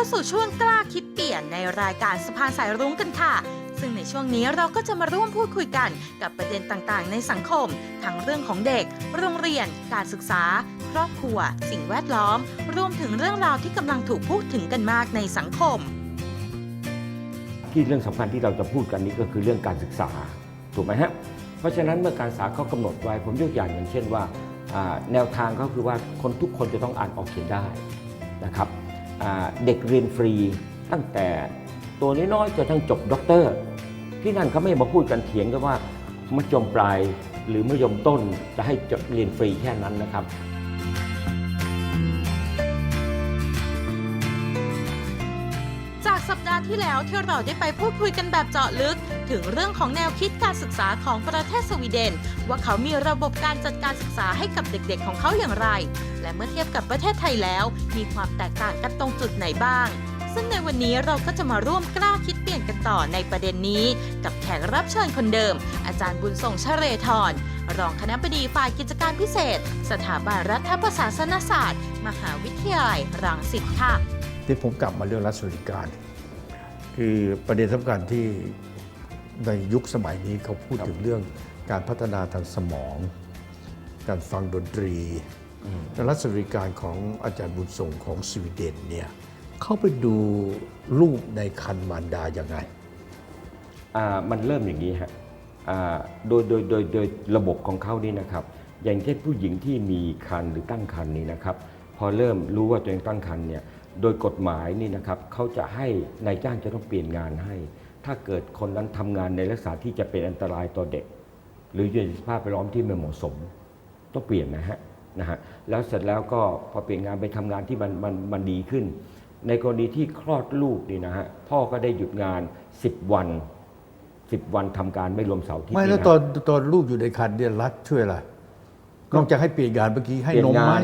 าสู่ช่วงกล้าคิดเปลี่ยนในรายการสะพานสายรุ้งกันค่ะ ซึ่งในช่วงนี้เราก็จะมาร่วมพูดคุยกันกับประเด็นต่างๆ ในสังคม ทั้งเรื่องของเด็ก โรงเรียน การศึกษา ครอบครัว สิ่งแวดล้อม รวมถึงเรื่องราวที่กำลังถูกพูดถึงกันมากในสังคม ที่เรื่องสำคัญที่เราจะพูดกันนี้ก็คือเรื่องการศึกษาถูกไหมฮะเพราะฉะนั้นเมื่อการศึกษาเขากำหนดไว้ผมยกอย่างอย่างเช่นว่าแนวทางก็คือว่าคนทุกคนจะต้องอ่านออกเขียนได้นะครับ เด็กเรียนฟรีตั้งแต่ตัวน้อยๆจนทั้งจบด็อกเตอร์ที่นั่นเขาไม่มาพูดกันเถียงกันว่ามัธยมปลายหรือมัธยมต้นจะให้จบเรียนฟรีแค่นั้นนะครับ ดาห์ที่แล้วที่เราได้ไปพูดคุยกันแบบเจาะลึก ถึงเรื่องของแนวคิดการศึกษาของประเทศสวีเดน ว่าเขามีระบบการจัดการศึกษาให้กับเด็กๆของเขาอย่างไร และเมื่อเทียบกับประเทศไทยแล้ว มีความแตกต่างกันตรงจุดไหนบ้าง ซึ่งในวันนี้เราก็จะมาร่วมกล้าคิดเปลี่ยนกันต่อในประเด็นนี้ กับแขกรับเชิญคนเดิม อาจารย์บุญส่งชเรธรรองคณะบดีฝ่ายกิจการพิเศษ สถาบันรัฐประศาสนศาสตร์ มหาวิทยาลัยรังสิตค่ะที่ผมกลับมาเรื่องรัฐสวัสดิการ คือประเด็นสำคัญที่ในยุคสมัยนี้เขาพูดครับถึงเรื่องการพัฒนาทางสมอง การฟังดนตรีและรัฐสวัสดิการของอาจารย์บุญส่งของสวีเดนเนี่ยเข้าไปดูลูกในคันมารดายังไงอ่ามันเริ่มอย่างนี้ฮะอ่าโดยโดยโดยโดยระบบของเขานี่นะครับ อย่างเช่นผู้หญิงที่มีคันหรือตั้งคันนี้นะครับ พอเริ่มรู้ว่าตัวเองตั้งคันเนี่ย โดยกฎหมายนี่นะครับเขาจะให้นายจ้างจะต้องเปลี่ยนงานให้ ถ้าเกิดคนนั้นทำงานในลักษณะที่จะเป็นอันตรายต่อเด็ก หรืออยู่ในสภาพแวดล้อมที่ไม่เหมาะสม ต้องเปลี่ยนนะฮะนะฮะแล้วเสร็จแล้วก็พอเปลี่ยนงานไปทำงานที่มันมันมันดีขึ้น ในกรณีที่คลอดลูกนี่นะฮะพ่อก็ได้หยุดงาน 10 วัน 10 วันทำการไม่รวมเสาร์อาที่ไม่แล้วตอนตอนลูกอยู่ในคันเนี่ยรัฐช่วยอะไรนอกจากให้เปลี่ยนงานเมื่อกี้ให้นมไหม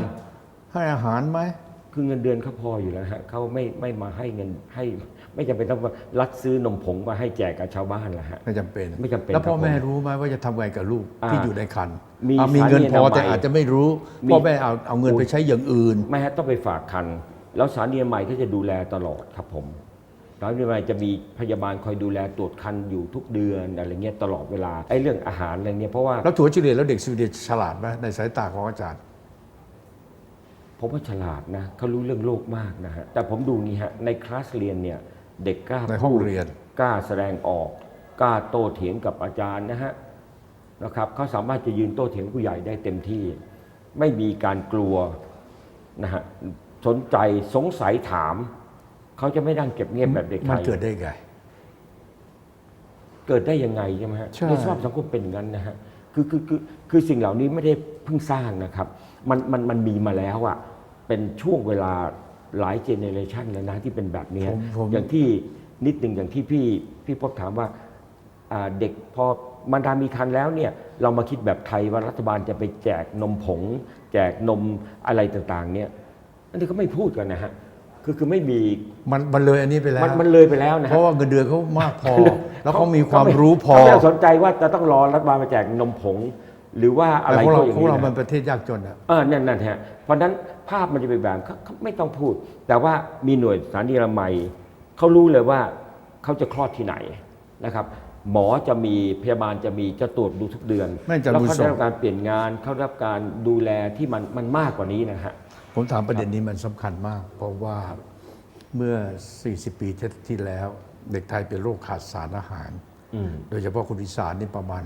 ให้อาหารไหม คือเงินเดือนเขาพออยู่แล้วฮะเขาไม่ไม่มาให้เงินให้ ไม่จำเป็นต้องว่ารัฐซื้อนมผงมาให้แจกกับชาวบ้านละฮะ ไม่จำเป็น ไม่จำเป็นแล้วพ่อครับผมแม่รู้ไหมว่าจะทำไงกับลูกอ่าที่อยู่ในคันมีอะมีเงินพอสถานีอนามัยแต่อาจจะไม่รู้มี พ่อแม่เอาเอาเงินไปใช้อย่างอื่น ไม่ฮะต้องไปฝากคัน แล้วสถานีใหม่ก็จะดูแลตลอดครับผมสถานีใหม่จะมีพยาบาลคอยดูแลตรวจคันอยู่ทุกเดือนอะไรเงี้ยตลอดเวลาไอ้เรื่องอาหารอะไรเงี้ยเพราะว่า แล้วถัวเฉลี่ยแล้วเด็กสวีเดนฉลาดไหมในสายตาของอาจารย์ ผมว่าฉลาดนะเขารู้เรื่องโลกมากนะฮะแต่ผมดูนี่ฮะในคลาสเรียนเนี่ยเด็กกล้าในห้องพูดเรียน กล้าแสดงออกกล้าโต้เถียงกับอาจารย์นะฮะนะครับเขาสามารถจะยืนโต้เถียงผู้ใหญ่ได้เต็มที่ ไม่มีการกลัวนะฮะสนใจสงสัยถาม เขาจะไม่นั่งเก็บเงียบแบบเด็กไทมันยเกิดได้ไง เกิดได้ยังไงใช่ไหมฮะใช่ ในสภาพสังคมเป็นอย่างนั้นนะฮะ คือคือคือคือสิ่งเหล่านี้ไม่ได้เพิ่งสร้างนะครับ มันมันมันมีมาแล้วอะเป็นช่วงเวลาหลายเจเนเรชันแล้วนะที่เป็นแบบนี้ผมผม อย่างที่นิดหนึ่งอย่างที่พี่พี่พบถามว่าอ่าเด็กพอมันดามีคันแล้วเนี่ยเรามาคิดแบบไทยว่ารัฐบาลจะไปแจกนมผง แจกนมอะไรต่างๆเนี่ยอันนี้ก็ไม่พูดกันนะฮะ คือคือไม่มีมันมันเลยอันนี้ไปแล้วมันมันเลยไปแล้วนะเพฮะราะว่าเงินเดือนเขามากพอ แล้วเขามีความรู้พอเขาไม่ได้สนใจว่าจะต้องรอรัฐบาลมาแจกนมผง หรือว่าอะไรแต่ของเราก็อย่างของนี้เรามันนะประเทศยากจนอะเออนั่นนั่นฮะเพราะฉะนั้นภาพมันจะเป็นแบบเขาเขาไม่ต้องพูด แต่ว่ามีหน่วยสถานีอนามัยเขารู้เลยว่าเขาจะคลอดที่ไหนนะครับหมอจะมีพยาบาลจะมีจะตรวจดูทุกเดือนไม่จะแล้วบุญเขาส่ได้งรับการเปลี่ยนงานเขาได้รับการดูแลที่มันมันมากกว่านี้นะฮะ ผมถามประเด็นนี้มันสำคัญมาก เพราะว่าเมื่อ 40 ปีที่แล้ว เด็กไทยเป็นโรคขาดสารอาหารอืมโดยเฉพาะคนอีสานนี่ประมาณ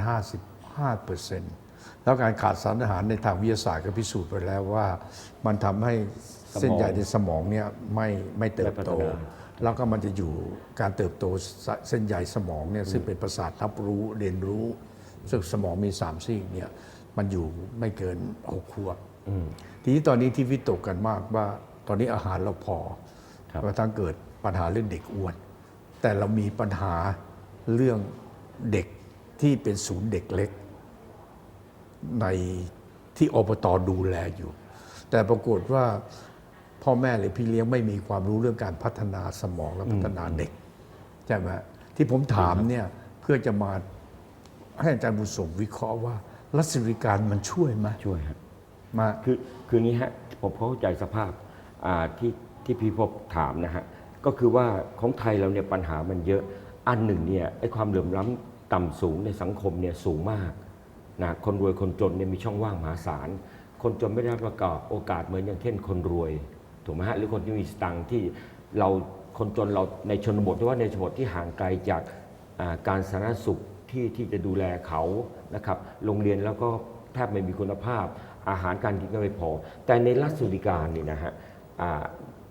55เปอร์เซ็นต์แล้วการขาดสารอาหารในทางวิทยาศาสตร์ก็พิสูจน์ไปแล้วว่า มันทำให้เส้นใหญ่ในสมองเนี่ยไม่ไม่เติบโตไม่พัฒนาแล้วก็มันจะอยู่การเติบโตเส้นใยสมองเนี่ยซึ่งเป็นประสาทรับรู้เรียนรู้ซึ่งสมองมีสามซีกเนี่ยมันอยู่ไม่เกินหกขวบอืม ทีนี้ตอนนี้ที่วิตกกันมากว่า ตอนนี้อาหารเราพอครับกระทั่งเกิดปัญหาเรื่องเด็กอ้วน แต่เรามีปัญหาเรื่องเด็กที่เป็นศูนย์เด็กเล็ก ในที่อบตดูแลอยู่ แต่ปรากฏว่าพ่อแม่หรือพี่เลี้ยงไม่มีความรู้เรื่องการพัฒนาสมองและพัฒนาเด็กใช่ไหมที่ผมถามเนี่ยเพื่อจะมาให้อาจารย์บุญส่งวิเคราะห์ว่ารัฐสวัสดิการมันช่วยไหมช่วยฮะ มาคือคืองี้ฮะผมเข้าใจสภาพอ่าที่ที่พี่พบถามนะฮะก็คือว่าของไทยเราเนี่ยปัญหามันเยอะอันหนึ่งเนี่ยไอ้ความเหลื่อมล้ำต่ำสูงในสังคมเนี่ยสูงมากนะคนรวยคนจนเนี่ยมีช่องว่างมหาศาลคนจนไม่ได้รับโอกาสเหมือนอย่างเช่นคนรวยถูกไหมฮะหรือคนที่มีสตังค์ที่เราคนจนเราในชนบทหรือว่าในชนบทที่ห่างไกลจากอ่าการสาธารณสุขที่ที่จะดูแลเขานะครับโรงเรียนแล้วก็แทบไม่มีคุณภาพ อาหารการกินก็ไม่พอ แต่ในรัฐสวัสดิการนี่นะฮะอ่า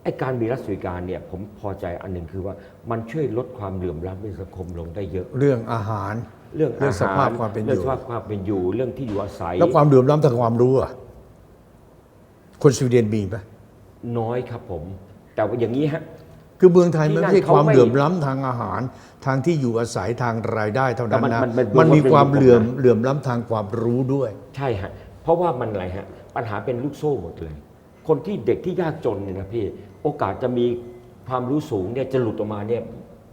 ไอ้การมีรัฐสวัสดิการเนี่ยผมพอใจอันหนึ่งคือว่ามันช่วยลดความเหลื่อมล้ำในสังคมลงได้เยอะ เรื่องอาหาร เรื่องเรื่องอาหารสภาพความเป็นอยู่เรื่องสภาพความเป็นอยู่เรื่องที่อยู่อาศัย แล้วความเหลื่อมล้ำทางความรู้อะคนสวีเดนมีไหมน้อยครับผม แต่ว่าอย่างนี้ฮะคือเมืองไทยมันไม่ใช่ที่นั่นเขาความไม่เหลื่อมล้ำทางอาหาร ทางที่อยู่อาศัยทางรายได้เท่านั้นแต่มันนะมันมันมันมีมันเป็นความระบบเหลื่อมนะเหลื่อมล้ำทางความรู้ด้วย ใช่ฮะเพ ราะว่ามันอะไรฮะปัญหาเป็นลูกโซ่หมดเลย คนที่เด็กที่ยากจนเนี่ยนะพี่โอกาสจะมีความรู้สูงเนี่ยจะหลุดออกมาเนี่ย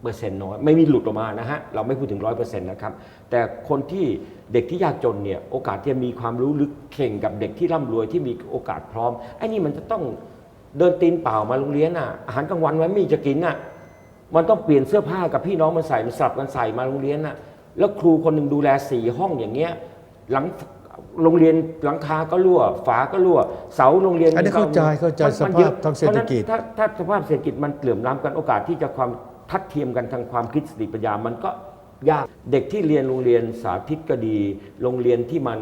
เปอร์เซ็นต์น้อยไม่มีหลุดออกมานะฮะเราไม่พูดถึงร้อยเปอร์เซ็นต์นะครับแต่คนที่เด็กที่ยากจนเนี่ยโอกาสที่จะมีความรู้ลึกเข่งกับเด็กที่ร่ำรวยที่มีโอกาสพร้อมไอ้นี่มันจะต้องเดินตีนเปล่ามาโรงเรียนอะอาหารกลางวันมันไม่มีจะกินอะมันต้องเปลี่ยนเสื้อผ้ากับพี่น้องมันใส่มันสลับกันใส่มาโรงเรียนน่ะแล้วครูคนหนึ่งดูแลสี่ห้องอย่างเงี้ยหลัง โรงเรียนหลังคาก็รั่ว ฝาก็รั่ว เสาโรงเรียนอันนี้เข้าใจเข้าใจมันมันสภาพเยอะทางเศรษฐกิจพาะฉะนั้นถ้าถ้าสภาพเศรษฐกิจมันเหลื่อมล้ำกันโอกาสที่จะความทัดเทียมกันทางความคิดสติปัญญามันก็ยากเด็กที่เรียนโรงเรียนสาธิตก็ดี โรงเรียนที่มัน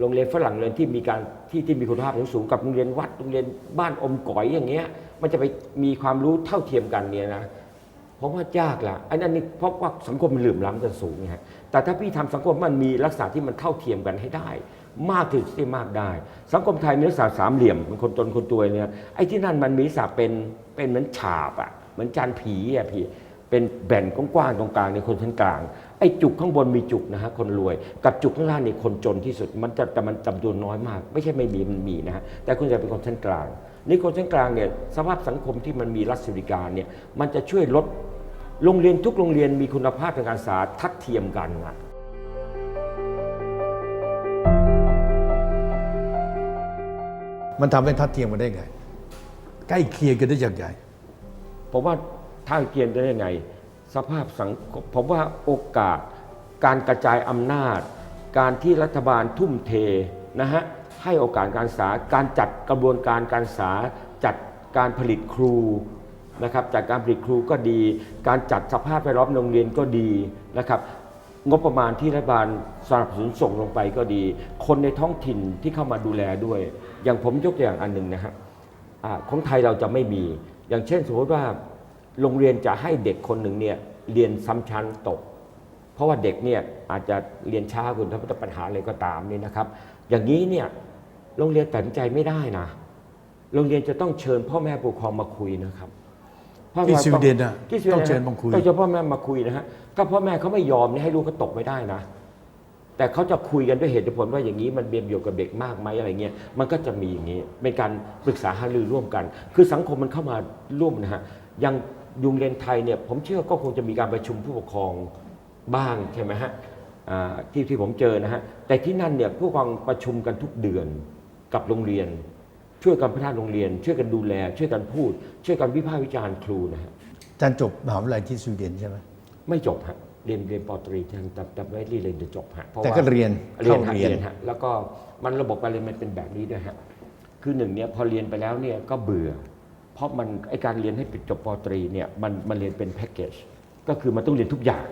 โรงเรียนฝรั่งเรียนที่มีการที่ที่มีคุณภาพสูงกับโรงเรียนวัดโรงเรียนบ้านอมก๋อยอย่างเงี้ย มันจะไปมีความรู้เท่าเทียมกันเนี่ยนะผมว่ายากละอันนั้นนี่เพราะว่าสังคมมันเหลื่อมล้ำกันสูงไงฮะ แต่ถ้าพี่ทำสังคมมันมีลักษณะที่มันเท่าเทียมกันให้ได้ มากที่สุดที่มากได้ สังคมไทยมีลักษณะสามเหลี่ยมเป็นคนจนคนตัวยเนี่ยไอ้ที่นั่นมันมีลักษณะเป็นเป็นเหมือนฉาบอะเหมือนจานผีอะพี่เป็นแบ่นกว้างๆตรงกลางในคนชั้นกลาง ไอ้จุกข้างบนมีจุกนะฮะคนรวย กับจุกข้างล่างนี่คนจนที่สุด มันจะแต่มันจำนวนน้อยมาก ไม่ใช่ไม่มีมันมีนะฮะแต่คุณจะเป็นคนชั้นกลางนี่คนชั้นกลางเนี่ยสภาพสังคมที่มันมีรัฐสวัสดิการเนี่ยมันจะช่วยลด โรงเรียนทุกโรงเรียนมีคุณภาพทางการศึกษาทัดเทียมกันนะมันทำให้ทัดเทียมกันได้ไง ใกล้เคียงกันได้อย่างไรผมว่าทางเกียนได้ยังไง สภาพสังคมผมว่าโอกาส การกระจายอำนาจ การที่รัฐบาลทุ่มเทนะฮะให้โอกาสการศึกษา การจัดกระบวนการการศึกษา จัดการผลิตครู นะครับจัดการผลิตครูก็ดี การจัดสภาพแวดล้อมโรงเรียนก็ดีนะครับงบประมาณที่รัฐบาลสนับสนุนส่งลงไปก็ดี คนในท้องถิ่นที่เข้ามาดูแลด้วย อย่างผมยกตัวอย่างอันหนึ่งนะฮะอาของไทยเราจะไม่มี อย่างเช่นสมมติว่าโรงเรียนจะให้เด็กคนหนึ่งเนี่ยเรียนซ้ำชั้นตก เพราะว่าเด็กเนี่ยอาจจะเรียนช้าคุณถ้าปัญหาอะไรก็ตามนี่นะครับ อย่างนี้เนี่ยโรงเรียนตัดใจไม่ได้นะ โรงเรียนจะต้องเชิญพ่อแม่ผู้ปกครองมาคุยนะครับ พ่อแม่ที่สวีเดนน่ะที่สวีดนต้องเชิญมาคุย ต้องเชิญพ่อแม่มาคุยนะฮะถ้าพ่อแม่เขาไม่ยอมเนี่ยให้ลูกเขาตกไม่ได้นะ แต่เขาจะคุยกันด้วยเหตุผลว่าอย่างนี้มันเบียดเบียนกับเด็กมากไหมอะไรเงี้ยมันก็จะมีอย่างนี้เป็นการปรึกษาหารือร่วมกัน คือสังคมมันเข้ามาร่วมนะฮะอย่างยุงเรียนไทยเนี่ยผมเชื่อก็คงจะมีการประชุมผู้ปกครองบ้างใช่ไหมฮะอ่าที่ที่ผมเจอนะฮะแต่ที่นั่นเนี่ยผู้ปกครองประชุมกันทุกเดือนกับโรงเรียน ช่วยกันพัฒนาโรงเรียน ช่วยกันดูแล ช่วยกันพูด ช่วยกันวิพากษ์วิจารณ์ครูนะฮะอาจารย์จบมหาวิทยาลัยที่สวีเดนใช่ไหมไม่จบฮะเรียนเรียนปอตรีทางแต่แต่ไม่ได้เรียนจะจบฮะเพราะแต่ว่าก็เรียนเรียนเข้าฮะเรียนเรียนฮะแล้วก็มันระบบการเรียนมันเป็นแบบนี้ด้วยฮะคือหนึ่งเนี่ยพอเรียนไปแล้วเนี่ยก็เบื่อ เพราะมันไอการเรียนให้ปิดจบปอตรีเนี่ยมันมันเรียนเป็นแพ็กเกจก็คือมันต้องเรียนทุกอย่าง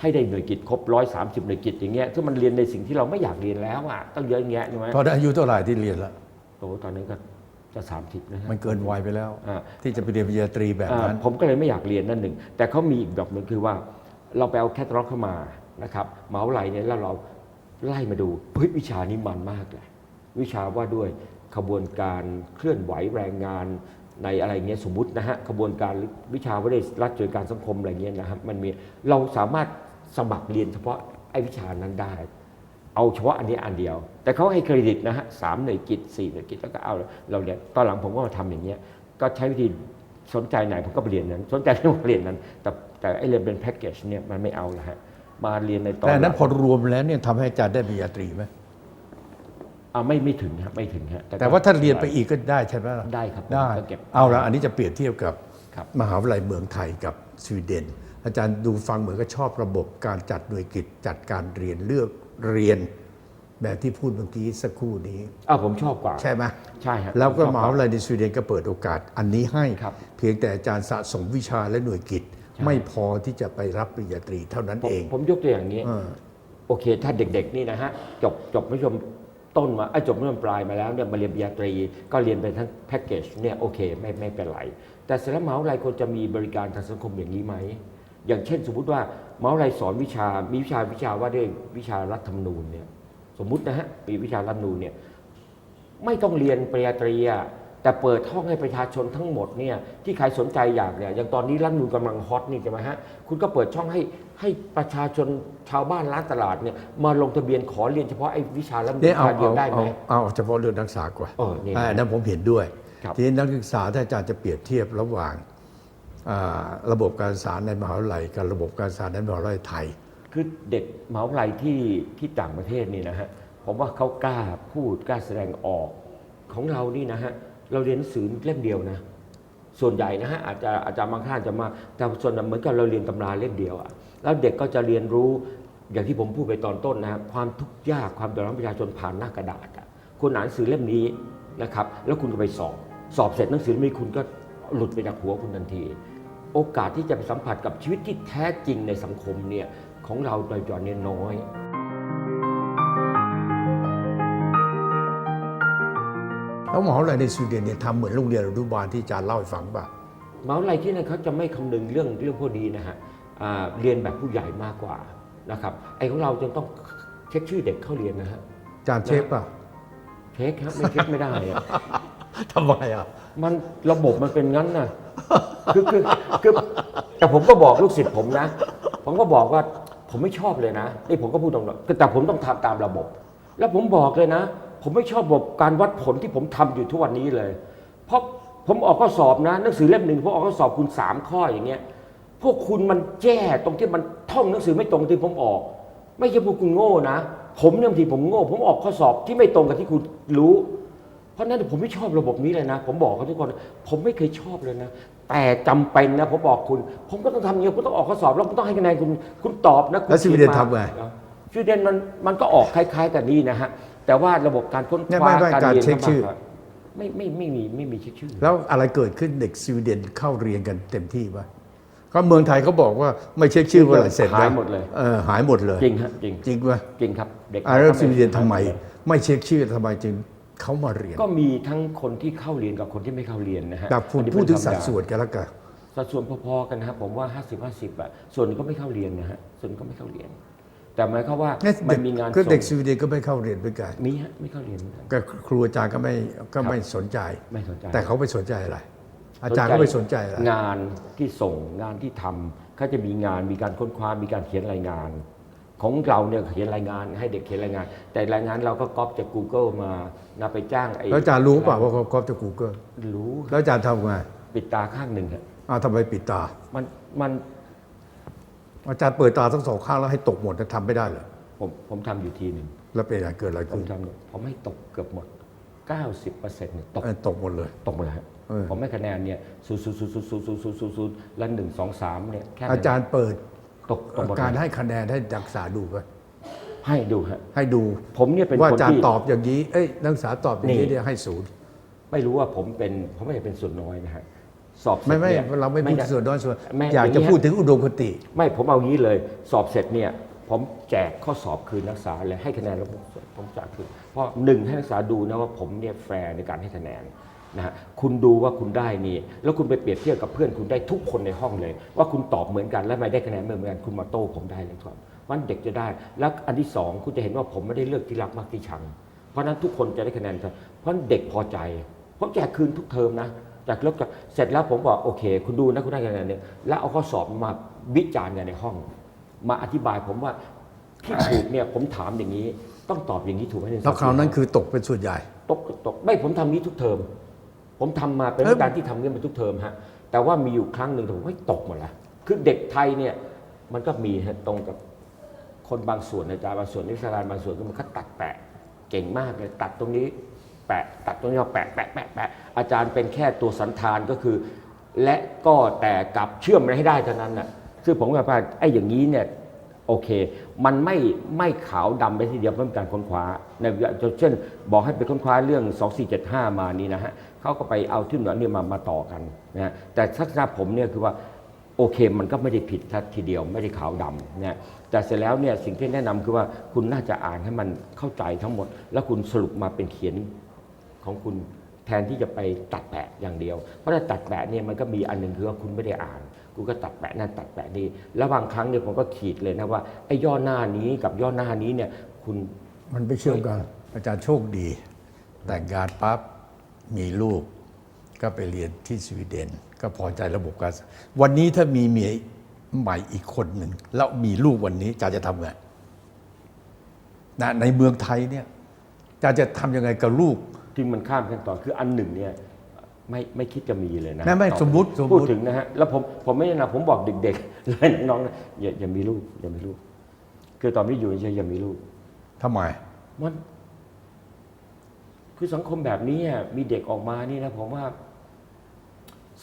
ให้ได้หน่วยกิจครบร้อยสามสิบหน่วยกิจอย่างเงี้ยซึ่งมันเรียนในสิ่งที่เราไม่อยากเรียนแล้วอะต้องเยอะแยะใช่ไหมพอได้อายุเท่าไหร่ที่เรียนแล้ว โอ้ตอนนั้นก็จะสามสิบนะฮะ มันเกินวัยไปแล้ว อ่า ที่จะไปเรียนปริญญาตรีแบบนั้น อ่าผมก็เลยไม่อยากเรียนนั่นหนึ่ง แต่เขามีอีกแบบหนึ่งคือว่า เราไปเอาแคตตาล็อกเข้ามานะครับเหมาไหลเนี่ยแล้วเราไล่มาดูเฮ้ยวิชานี้มันมากเลยวิชาว่าด้วยขบวนการเคลื่อนไหวแรงงานในอะไรเงี้ยสมมตินะฮะขบวนการวิชาว่าด้วยรัฐจัดการสังคมอะไรเงี้ยนะครับมันมีเราสามารถสมัครเรียนเฉพาะไอ้วิชานั้นได้ เอาเฉพาะอันนี้อันเดียว แต่เขาให้เครดิตนะฮะสามหน่วยกิจสี่หน่วยกิจแล้วก็เอาเราเรียนตอนหลังผมก็มาทำอย่างเงี้ยก็ใช้วิธีสนใจไหนผมก็ไปเรียนนั้น สนใจเรื่องเรียนนั้น แต่แต่ไอ้เรียนเป็นแพ็กเกจเนี่ยมันไม่เอาละฮะมาเรียนในตอนแต่อันนั้นหพลัองรวมแล้วเนี่ยทำให้อาจารย์ได้ปริญญาตรีไหมอ่าไม่ไม่ถึงฮะไม่ถึงฮะแต่ว่าถ้าเรียนไปอีกก็ได้ใช่ไหมล่ะได้ครับได้ก็เก็บเอาละอันนี้จะเปรียบเทียบกับครับมหาวิทยาลัยเมืองไทยกับสวีเดน อาจารย์ดูฟังเหมือนก็ชอบระบบการจัดหน่วยกิจจัดการเรียนเลือก เรียนแบบที่พูดเมื่อกี้สักครู่นี้อ้าวผมชอบกว่า ใช่ไหมใช่ฮะแล้วก็ผมชอบมหาวิทยาลัยในสวีเดนก็เปิดโอกาสอันนี้ให้ครับเพียงแต่อาจารย์สะสมวิชาและหน่วยกิจใช่ไม่พอที่จะไปรับปริญญาตรีเท่านั้นผมเอง ผมยกตัวอย่างนี้เออโอเค ถ้าเด็กๆนี่นะฮะจบจบมัธยมต้นมาไอ้ยจบมัธยมปลายมาแล้วเนี่ยมาเรียนปริญญาตรี ก็เรียนเป็นทั้งแพ็กเกจเนี่ยโอเคไม่ไม่เป็นไรแต่เสร็จแล้วมหาวิทยาลัยควรจะมีบริการทางสังคมอย่างนี้ไหม อย่างเช่นสมมุติว่ามหาวิทยาลัยสอนวิชามีวิชาวิชาว่าด้วยวิชารัฐธรรมนูญเนี่ยสมมุตินะฮะมีวิชารัฐธรรมนูญเนี่ยไม่ต้องเรียนปริญญาตรีอะแต่เปิดห้องให้ประชาชนทั้งหมดเนี่ยที่ใครสนใจอยากเนี่ยอย่างตอนนี้รัฐธรรมนูนกำลังฮอตนี่ใช่ไหมฮะคุณก็เปิดช่องให้ให้ประชาชนชาวบ้านร้านตลาดเนี่ยมาลงทะเบียนขอเรียนเฉพาะไอ้วิชารัฐธรรมนูเนี่ญยเอาวิชาเดียวได้ไหมเอาเอาเฉพาะเรื่องนักศึกษาก่อนเออนี่านั้นผมเห็นด้วยครับทีนี้นักศึกษาถ้าอาจารย์จะเปรียบเทียบระหว่างอ่า ระบบการศึกษาในมหาวิทยาลัยกับระบบการศึกษาในมหาวิทยาลัยไทย คือเด็กมหาวิทยาลัยที่ที่ต่างประเทศนี่นะฮะผมว่าเขากล้าพูดกล้าแสดงออกของเรานี่นะฮะเราเรียนหนังสือเล่มเดียวนะ ส่วนใหญ่นะฮะอาจจะอาจจะบางท่านจะมาแต่ส่วนเหมือนกับเราเรียนตำราเล่มเดียวอะแล้วเด็กก็จะเรียนรู้อย่างที่ผมพูดไปตอนต้นนะฮะความทุกข์ยากความเดือดร้อนประชาชนผ่านหน้ากระดาษอะคุณอ่านหนังสือเล่มนี้นะครับ แล้วคุณก็ไปสอบ สอบเสร็จหนังสือเล่มนี้คุณก็หลุดไปจากหัวคุณทันที โอกาสที่จะไปสัมผัสกับชีวิตที่แท้จริงในสังคมเนี่ยของเราโดยจอเนี่ยน้อย แล้วมหาวิทยาลัยในสวีเดนเนี่ยทำเหมือนโรงเรียนอนุบาลที่อาจารย์เล่าให้ฟังป่ะมหาวิทยาลัยที่นั่นเขาจะไม่คำนึงเรื่องเรื่องพวกนี้นะฮะอ่าเรียนแบบผู้ใหญ่มากกว่านะครับไอ้ของเราจะต้องเช็คชื่อเด็กเข้าเรียนนะฮะอาจารย์เช็คป่ะเช็คครับไม่เช็คไม่ได้อะทำไมอะมันระบบมันเป็นงั้นนะ คือคือคือแต่ผมก็บอกลูกศิษย์ผมนะ ผมก็บอกว่าผมไม่ชอบเลยนะนี่ผมก็พูดตรงๆแต่ผมต้องทำตามระบบ แล้วผมบอกเลยนะ ผมไม่ชอบระบบการวัดผลที่ผมทำอยู่ทุกวันนี้เลย เพราะผมออกข้อสอบนะหนังสือเล่มหนึ่งผมออกข้อสอบคุณสามข้ออย่างเงี้ยพวกคุณมันแย่ตรงที่มันท่องหนังสือไม่ตรงที่ผมออก ไม่ใช่พวกคุณโง่นะ ผมเนี่ยบางทีผมโง่ ผมออกข้อสอบที่ไม่ตรงกับที่คุณรู้ เพราะฉะนั้นผมไม่ชอบระบบนี้เลยนะ ผมบอกเขาทุกคน ผมไม่เคยชอบเลยนะ แต่จำเป็นนะผมบอกคุณ ผมก็ต้องทำอย่างนี้ผมต้องออกข้อสอบแล้วผมต้องให้คะแนนคุณคุณตอบนะคุณแล้วสวีเดนขียมาทำไง สวีเดนมันมันก็ออกคล้าย ๆ กันนี่นะฮะแต่ว่าระบบการค้นคเนี่ยว้าไม่ไม่การการเรียนเช็คชื่อก็มากกว่าไม่ไม่ไม่มีไม่มีเช็คชื่อ แล้วอะไรเกิดขึ้นเด็กสวีเดนเข้าเรียนกันเต็มที่ป่ะก็เมืองไทยเขาบอกว่าไม่เช็คชื่อเมื่อไหร่เสร็จนะหายหมดเลยเออหายหมดเลย จริงฮะจริงจริงป่ะจริงครับเด็กอ่าแล้วสวีเดนทำไม ไม่เช็คชื่อทำไมจึง เขามาเรียนก็มีทั้งคนที่เข้าเรียนกับคนที่ไม่เข้าเรียนนะฮะแต่ผมอันนี้พูดถึงเป็นธรสัรดมดาส่วนกันแล้วกันสัดส่วนพอๆกันนะครับผมว่า 50 50อะส่วนหนึงก็ไม่เข้าเรียนนะฮะส่วนหนึ่งก็ไม่เข้าเรียน แต่หมายความว่าเนี่ยมัเด็นกมีงานก็ส่เด็กงสวีเดนก็ไม่เข้าเรียนด้วยกันมีฮะไม่เข้าเรียนเหมือนกันก็ครูอาจารย์ก็ไม่ก็ไม่สนใจไม่สนใจ แต่เขาไม่สนใจอะไร อาจารย์ก็ไม่สนใจอะไรงานที่ส่งงานที่ทำเขาจะมีงานมีการค้นคว้ามีการเขียนรายงาน ของเราเนี่ยเขียนรายงานให้เด็กเขียนรายงาน แต่รายงานเราก็ก๊อปจาก Google มานะไปจ้างไอ้แล้วอาจารย์รู้เปล่าว่าเขาก๊อปจากกูเกิลรู้แล้วอาจารย์ทำไงปิดตาข้างหนึ่งฮะอ้าวทำไมปิดตา มันมันอาจารย์เปิดตาทั้งสองข้างแล้วให้ตกหมดจะทำไม่ได้เหรอผมผมทำอยู่ทีหนึ่งแล้วเป็นอะไรเกิดอะไรผขึ้มนทำเนี่ยผมให้ตกเกือบหมด 90%เนี่ยตก เออตกหมดเลย ตกหมดเลยฮะเออ ผมให้คะแนนเนี่ยศูนย์ศูนย์ศูนย์ศูนย์ศูนย์ศูนย์ศูนย์ศูนย์ศูนย์และหนึ่งสองสามเนี่ยแค่นั้นอาจารย์เปิด ตกตกหมดการเลยให้คะแนนให้นักศึกษาดูไปให้ดูฮะให้ดูผมเนี่ยเป็นว่าคนอาจารที่ย์ตอบอย่างนี้เอ้ยนักศึกษาตอบอย่างนี้นี่เนี่ยให้ศูนย์ไม่รู้ว่าผมเป็นผมไม่ได้เป็นส่วนน้อยนะฮะสอบเสร็ไม่จไม่เนี่ยเราไม่พูดด้ ส่วนน้อยส่วน ไม่อยากอย่างนี้จะฮะพูดถึงอุดมคติ ไม่ผมเอางี้เลย สอบเสร็จเนี่ยผมแจกข้อสอบคืนนักศึกษาเลยให้คะแนนแล้วผมผมแจกคืนเพราะหนึ่งให้นักศึกษาดูนะว่าผมเนี่ยแฟร์ในการให้คะแนน นะฮะคุณดูว่าคุณได้นี่ แล้วคุณไปเปรียบเทียบกับเพื่อนคุณได้ทุกคนในห้องเลย ว่าคุณตอบเหมือนกันและไม่ได้คะแนนเหมือนกันคุณมาโต้ผมได้เลยครับวันเด็กจะได้ แล้วอันที่สองคุณจะเห็นว่าผมไม่ได้เลือกที่รักมากที่ชัง เพราะฉะนั้นทุกคนจะได้คะแนนเท่าเพราะฉะนั้นเด็กพอใจผมแจกคืนทุกเทอมนะจากลบจากเสร็จแล้วผมบอกโอเค คุณดูนะคุณได้คะแนนเนี่ยแล้วเอาข้อสอบมาวิจารณ์กันในห้อง มาอธิบายผมว่าที่ถูกเนี่ยผมถามอย่างนี้ ต้องตอบอย่างนี้ถูกไหมเยแล้วคราวนั้นคือตกเป็นส่วนใหญ่ ตกตกไม่ผมทำนี้ทุกเทอม ผมทำมาเป็นเอ้ยการที่ทำเงี้ยมาทุกเทอมฮะแต่ว่ามีอยู่ครั้งหนึ่งผมไม่ตกหมดละคือเด็กไทยเนี่ยมันก็มีฮะตรงกับคนบางส่วนอาจารย์บางส่วนนิสการบางส่วนก็มันก็ตัดแปะเก่งมากเลยตัดตรงนี้แปะตัดตรงนี้มาแปะแปะแปะแปะอาจารย์เป็นแค่ตัวสันธานก็คือ และก็แต่กลับเชื่อมมันให้ได้เท่านั้นน่ะซึ่งผมก็ว่าไอ้อย่างนี้เนี่ย โอเค มันไม่ไม่ขาวดำไปทีเดียวเพราะเป็นการค้นคว้าในเช่น บอกให้ไปค้นคว้าเรื่อง 2475 มานี่นะฮะเขาก็ไปเอาที่เหนือเนี่ยมามาต่อกันนะฮะแต่ทัศนะผมเนี่ยคือว่าโอเคมันก็ไม่ได้ผิดทัทีเดียวไม่ได้ขาวดำนะแต่เสร็จแล้วเนี่ยสิ่งที่แนะนำคือว่าคุณน่าจะอ่านให้มันเข้าใจทั้งหมด แล้วคุณสรุปมาเป็นเขียนของคุณแทนที่จะไปตัดแปะอย่างเดียว เพราะถ้าตัดแปะเนี่ยมันก็มีอันหนึ่งคือว่าคุณไม่ได้อ่าน คุณก็ตัดแปะนั่นตัดแปะนี่แล้วบางครั้งเนี่ยผมก็ขีดเลยนะว่าไอ้ย่อหน้านี้กับย่อหน้านี้เนี่ยคุณมันไม่เชื่อมกัน อาจารย์โชคดี แต่งงานปั๊บมีลูก ก็ไปเรียนที่สวีเดน ก็พอใจระบบการศึกษาวันนี้ถ้ามีเมียใหม่อีกคนหนึ่งแล้วมีลูกวันนี้อาจารย์จะทำไงนะในเมืองไทยเนี่ยอาจารย์จะทำยังไงกับลูก ที่มันข้ามขั้นตอนคืออันหนึ่งเนี่ย ไม่ไม่คิดจะมีเลยนะไม่ไม่ต่อปสมมุติสมมุติ พูดถึงนะฮะแล้วผมผมไม่ได้นะผมบอกเด็กๆเลยน้องนะอย่าอย่ามีลูกอย่ามีลูก คือตอนที่อยู่เฉยๆอย่ามีลูก ทำไม มันคือสังคมแบบนี้อะมีเด็กออกมานี่นะผมว่า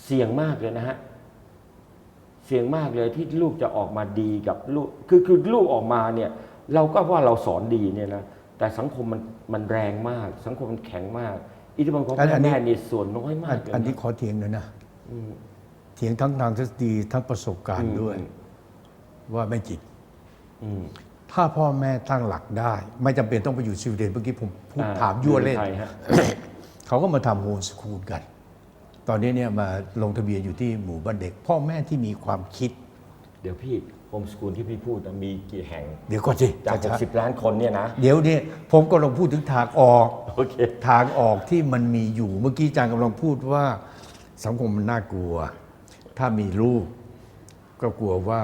เสี่ยงมากเลยนะฮะเสี่ยงมากเลยที่ลูกจะออกมาดีกับลูกคือคือลูกออกมาเนี่ย เราก็ว่าเราสอนดีเนี่ยนะแต่สังคมมันมันแรงมาก สังคมมันแข็งมาก อิทธิพลของอันอัพ่อนนี้แม่นี่ส่วนน้อยมาอักนเลยอันนี้นะขอเถียงเลยนะอืมเถียงทั้งทางทฤษฎีทั้งประสบการณ์ด้วยอืมว่าไม่จริงอืมถ้าพ่อแม่ตั้งหลักได้ ไม่จำเป็นต้องไปอยู่สวีเดนเมื่อกี้ผมพูดอ่ถามยั่วเล่นอยู่ใไทยฮะเขาก็มาทำโฮมสคูลกัน ตอนนี้เนี่ยมาลงทะเบียนอยู่ที่หมู่บ้านเด็ก พ่อแม่ที่มีความคิด เดี๋ยวพี่ โฮมสกูลที่พี่พูดนะมีกี่แห่งเดี๋ยวก่อนสิจากช้า60 ล้านคนเนี่ยนะๆเดี๋ยวเนี่ยผมก็ลองพูดถึงทางออกโอเคทางออกที่มันมีอยู่เมื่อกี้อาจารย์กำลังพูดว่าสังคมมันน่ากลัว ถ้ามีลูก ก็กลัวว่า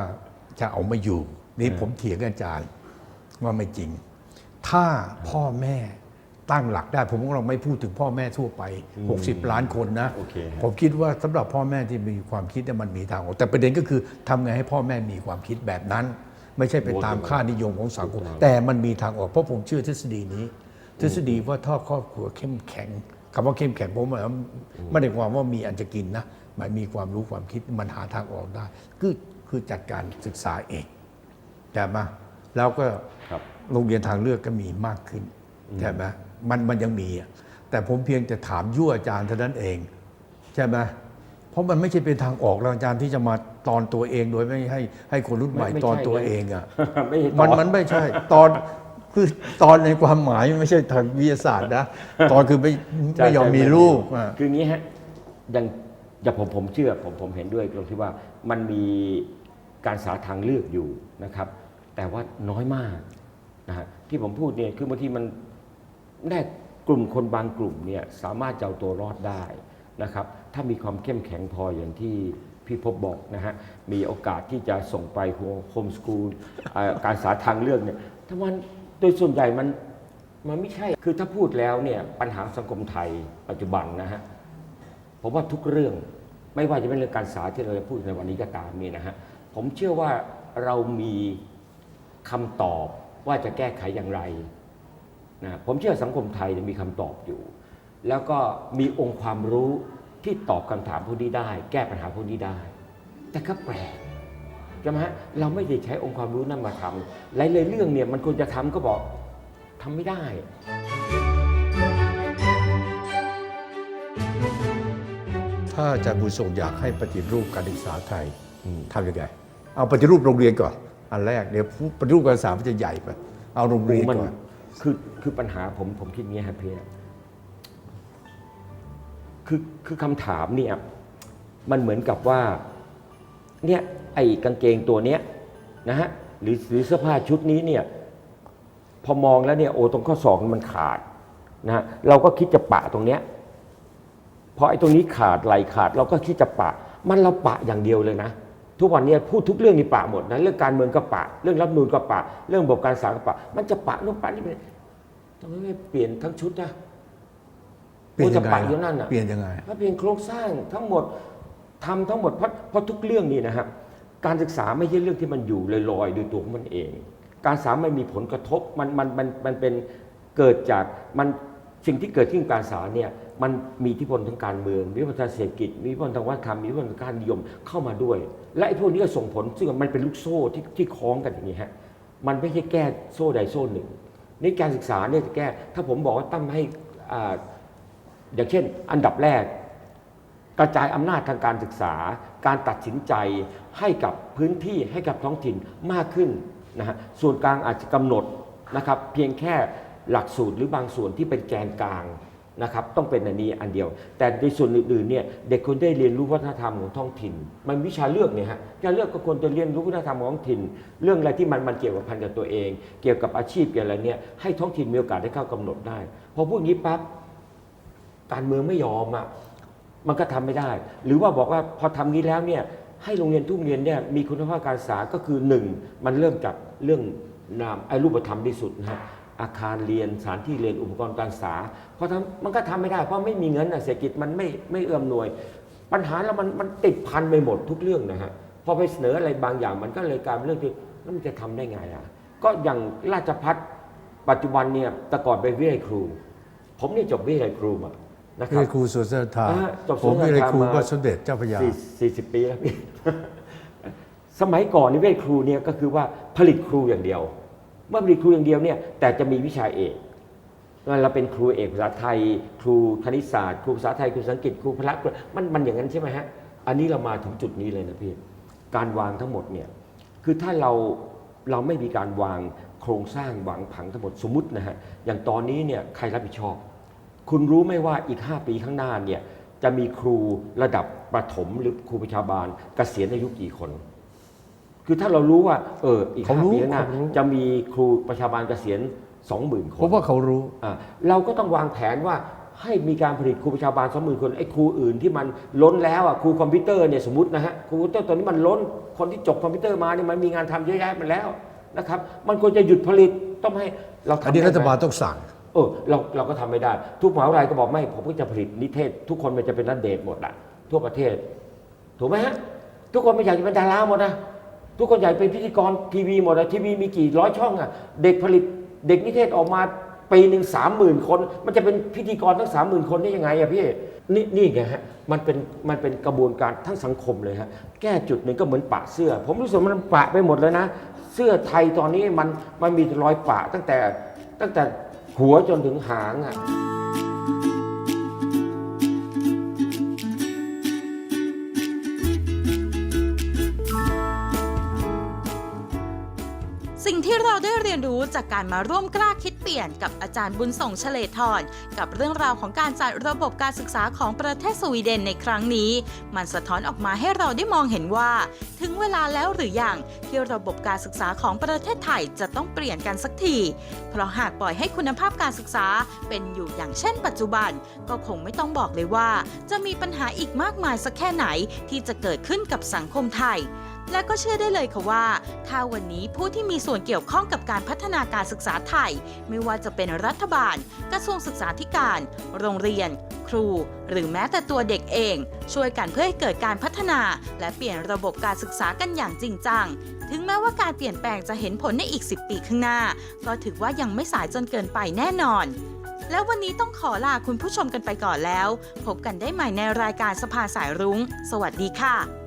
จะเอาไม่อยู่ นี่ผมเถียงกับอาจารย์ว่าไม่จริง ถ้าพ่อแม่ ตั้งหลักได้ ผมก็เราไม่พูดถึงพ่อแม่ทั่วไป 60 ล้านคนนะโอเคฮะผมคิดว่าสำหรับพ่อแม่ที่มีความคิดเนี่ยมันมีทางออกแต่ประเด็นก็คือทำไงให้พ่อแม่มีความคิดแบบนั้น ไม่ใช่ไปตามค่านิยมของสังคมแต่มันมีทางออกเพราะผมเชื่อทฤษฎีนี้ ทฤษฎีว่าถ้าครอบครัวเข้มแข็งคำว่าเข้มแข็งผมหมายว่าไม่ได้ความว่ามีอันจะกินนะหมายมีความรู้ความคิดมันหาทางออกได้ คือคือจัดการศึกษาเองใช่ไหมแล้วก็ครับโรงเรียนทางเลือกก็มีมากขึ้นใช่ไหม มันมันยังมีอะแต่ผมเพียงจะถามยั่วอาจารย์เท่านั้นเอง ใช่ไหมเพราะมันไม่ใช่เป็นทางออกแล้วอาจารย์ที่จะมาตอนตัวเองโดยไม่ให้ให้คนรุ่นใหม่ไม่ไม่ตอนใช่ตัวเลยเองอะไม่ใช่มันต่อมันไม่ใช่ตอนคือตอนในความหมายไม่ใช่ทางวิทยาศาสตร์นะตอนคือไม่ใช่ไม่ยอมใช่มีลูกอะคืออย่างนี้ฮะอย่างอย่างผมผมเชื่อผมผมเห็นด้วยตรงที่ว่ามันมีการสาทางเลือกอยู่นะครับ แต่ว่าน้อยมากนะฮะที่ผมพูดเนี่ยคือบางทีมัน แน่กลุ่มคนบางกลุ่มเนี่ยสามารถจะเอาตัวรอดได้นะครับถ้ามีความเข้มแข็งพออย่างที่พี่พบบอกนะฮะมีโอกาสที่จะส่งไปโฮมสกูลการสาทางเลือกเนี่ยถ้ามันโดยส่วนใหญ่มันมันไม่ใช่ คือถ้าพูดแล้วเนี่ยปัญหาสังคมไทยปัจจุบันนะฮะผมว่าทุกเรื่องไม่ว่าจะเป็นเรื่องการศึกษาที่เราจะพูดในวันนี้ก็ตามนี่นะฮะผมเชื่อว่าเรามีคำตอบว่าจะแก้ไขอย่างไร นะผมเชื่อสังคมไทยเนี่ยมีคำตอบอยู่ แล้วก็มีองค์ความรู้ที่ตอบคำถามพวกนี้ได้ แก้ปัญหาพวกนี้ได้ แต่ก็แปลกใช่ไหมฮะเราไม่ได้ใช้องค์ความรู้นั้นมาทำหลายๆเรื่องเนี่ยมันควรจะทำก็บอกทำไม่ได้ถ้าอาจารย์บุญส่งอยากให้ปฏิรูปการศึกษาไทยอืมทำยังไง เอาปฏิรูปโรงเรียนก่อน อันแรกเดี๋ยวปฏิรูปการศึกษามันจะใหญ่ไปเอาโรงเรียนมันก่อน คือคือปัญหาผมผมคิดงี้ครับพี่คือคือคำถามเนี่ยมันเหมือนกับว่าเนี่ยไอ้กางเกงตัวเนี้ยนะฮะหรือหรือเสื้อผ้าชุดนี้เนี่ยพอมองแล้วเนี่ยโอ้ตรงข้อศอกมันขาดนะฮะเราก็คิดจะปะตรงเนี้ยพอไอ้ตรงนี้ขาดไหลขาด เราก็คิดจะปะ มันเราปะอย่างเดียวเลยนะ ทุกวันเนี้พูดทุกเรื่องนี่ปะหมดนะเรื่องการเมืองก็ปะ เรื่องรัฐธรรมนูนก็ปะ เรื่องระบบการศึกษาก็ปะ มันจะปะนู่นปะนี่ไปทำไมไม่เปลี่ยนทั้งชุดนะเปลี่ยนยังโอ้จะไงปะอยู่นั่นน่ะเปลี่ยนยังไงถ้าเปลี่ยนโครงสร้างทั้งหมดทำทั้งหมดเพราะเพราะทุกเรื่องนี่นะครับการศึกษาไม่ใช่เรื่องที่มันอยู่ลอยๆโดยตัวของมันเอง การศึกษาไม่มีผลกระทบมันมันมันมันเป็นเกิดจากมันสิ่งที่เกิดขึ้นกับการศึกษาเนี่ยมันมีอิทธิพลทางการเมืองมีอิทธิพลทางเศรษฐกิจมีอิทธิพลทางวัฒนธรรมมีอิทธิพลทางการนิยมเข้ามาด้วย และไอ้พวกนี้ก็ส่งผลซึ่งมันเป็นลูกโซ่ที่ที่คล้องกันอย่างนี้ฮะมันไม่ใช่แก้โซ่ใดโซ่หนึ่งในการศึกษาเนี่ยจะแก้ ถ้าผมบอกว่าตั้งให้อ่าอย่างเช่น อันดับแรก กระจายอำนาจทางการศึกษา การตัดสินใจให้กับพื้นที่ให้กับท้องถิ่นมากขึ้นนะฮะส่วนกลางอาจจะกำหนดนะครับเพียงแค่หลักสูตรหรือบางส่วนที่เป็นแกนกลาง นะครับต้องเป็นอันนี้อันเดียว แต่ในส่วนอื่นๆเนี่ยเด็กควรได้เรียนรู้วัฒนธรรมของท้องถิ่น มันวิชาเลือกเนี่ยฮะการเลือกก็ควรจะเรียนรู้วัฒนธรรมของท้องถิ่น เรื่องอะไรที่มันมันเกี่ยวกับพันกับตัวเอง เกี่ยวกับอาชีพเกี่ยวกับอะไรเนี่ยให้ท้องถิ่นมีโอกาสได้เข้ากำหนดได้พอพูดอย่างนี้ปั๊บการเมืองไม่ยอมอะมันก็ทำไม่ได้ หรือว่าบอกว่าพอทำนี้แล้วเนี่ยให้โรงเรียนทุกโรงเรียนเนี่ยมีคุณภาพการศึกษาก็คือหนึ่งมันเริ่มจากเรื่องนามไอ้รูปธรรมที่สุดนะฮะ อาคารเรียนสถานที่เรียนอุปกรณ์การศึกษา เพราะทำมันก็ทำไม่ได้เพราะไม่มีเงินนะเศรษฐกิจมันไม่ไม่เอื้อมหน่วย ปัญหาแล้วมันมันติดพันไปหมดทุกเรื่องนะฮะพอไปเสนออะไรบางอย่างมันก็เลยกลายเป็นเรื่องที่แล้วมันจะทำได้ไงอะก็อย่างราชพัฒปัจจุบันเนี่ยแต่ก่อนไปนวิทยาลัยครู ผมเนี่ยจบวิทยาลัยครูมานะคนี่รับครูสวนสถานอ่าจบผมสวนสถานไม่ได้ครูมาก็สมเด็จเจ้าพระยาสี่สี่สิบปีแล้วพี่สมัยก่อนนี่เวทครูเนี่ยก็คือว่าผลิตครูอย่างเดียว เมื่อผลิตครูอย่างเดียวเนี่ยแต่จะมีวิชาเอกเราเป็นครูเอกภาษาไทย ครูคณิตศาสตร์ ครูภาษาไทยครูภาษาอังกฤษครูพละมันมันอย่างนั้นใช่ไหมฮะอันนี้เรามาถึงจุดนี้เลยนะพี่การวางทั้งหมดเนี่ยคือถ้าเราเราไม่มีการวางโครงสร้างวางผังทั้งหมดสมมตินะฮะอย่างตอนนี้เนี่ยใครรับผิดชอบ คุณรู้ไหมว่าอีก 5 ปีข้างหน้าเนี่ยจะมีครูระดับประถมหรือครูประชาบาลเกษียณอายุกี่คน คือถ้าเรารู้ว่า เอออีกเขารู้5ปีข้างหน้าเขารู้ จะมีครูประชาบาลเกษียณ20,000คผมนว่าเขารู้ อะเราก็ต้องวางแผนว่าให้มีการผลิตครูประชาบาล20,000คนไอ้ครูอื่นที่มันล้นแล้วอะครูคอมพิวเตอร์เนี่ยสมมตินะฮะครูคอมพิวเตอร์ตอนนี้มันล้นคนที่จบคอมพิวเตอร์มาเนี่ยมันมีงานทำเยอะแยะไปแล้วนะครับ มันควรจะหยุดผลิตต้องให้เราทำอันนี้ได้รัฐไหมบาลต้องสั่ง เออเราเราก็ทำไม่ได้ ทุกมหาวิทยาลัยก็บอกไม่ผมก็จะผลิตนิเทศ ทุกคนมันจะเป็นนักเดทหมดอะทั่วประเทศ ถูกไหมฮะ ทุกคนไม่อยากจะเป็นดาราหมดนะ ทุกคนอยากเป็นพิธีกรทีวีหมดอะทีวีมีกี่ร้อยช่องอะเด็กผลิตเด็กนิเทศออกมาปีหนึ่งสามหมื่นคน มันจะเป็นพิธีกรทั้งสามหมื่นคนได้ยังไงอะพี่นี่นี่ไงฮะมันเป็นมันเป็นกระบวนการทั้งสังคมเลยฮะแก้จุดหนึ่งก็เหมือนปะเสื้อ ผมรู้สึกมันปะไปหมดเลยนะ เสื้อไทยตอนนี้มันมันมีรอยปะตั้งแต่ตั้งแต่หัวจนถึงหางอะ ที่เราได้เรียนรู้จากการมาร่วมกล้าคิดเปลี่ยนกับอาจารย์บุญส่งเฉลยทรกับเรื่องราวของการจัดระบบการศึกษาของประเทศสวีเดนในครั้งนี้ มันสะท้อนออกมาให้เราได้มองเห็นว่า ถึงเวลาแล้วหรือยังที่ระบบการศึกษาของประเทศไทยจะต้องเปลี่ยนกันสักที เพราะหากปล่อยให้คุณภาพการศึกษาเป็นอยู่อย่างเช่น ปัจจุบัน ก็คงไม่ต้องบอกเลยว่า จะมีปัญหาอีกมากมายสักแค่ไหนที่จะเกิดขึ้นกับสังคมไทย และก็เชื่อได้เลยค่ะว่า ถ้าวันนี้ผู้ที่มีส่วนเกี่ยวข้องกับการพัฒนาการศึกษาไทย ไม่ว่าจะเป็นรัฐบาล กระทรวงศึกษาธิการ โรงเรียน ครู หรือแม้แต่ตัวเด็กเอง ช่วยกันเพื่อให้เกิดการพัฒนา และเปลี่ยนระบบการศึกษากันอย่างจริงจังถึงแม้ว่าการเปลี่ยนแปลงจะเห็นผลในอีก 10 ปีข้างหน้า ก็ถือว่ายังไม่สายจนเกินไปแน่นอน แล้ววันนี้ต้องขอลาคุณผู้ชมกันไปก่อนแล้ว พบกันได้ใหม่ในรายการสภาสายรุง้ง สวัสดีค่ะ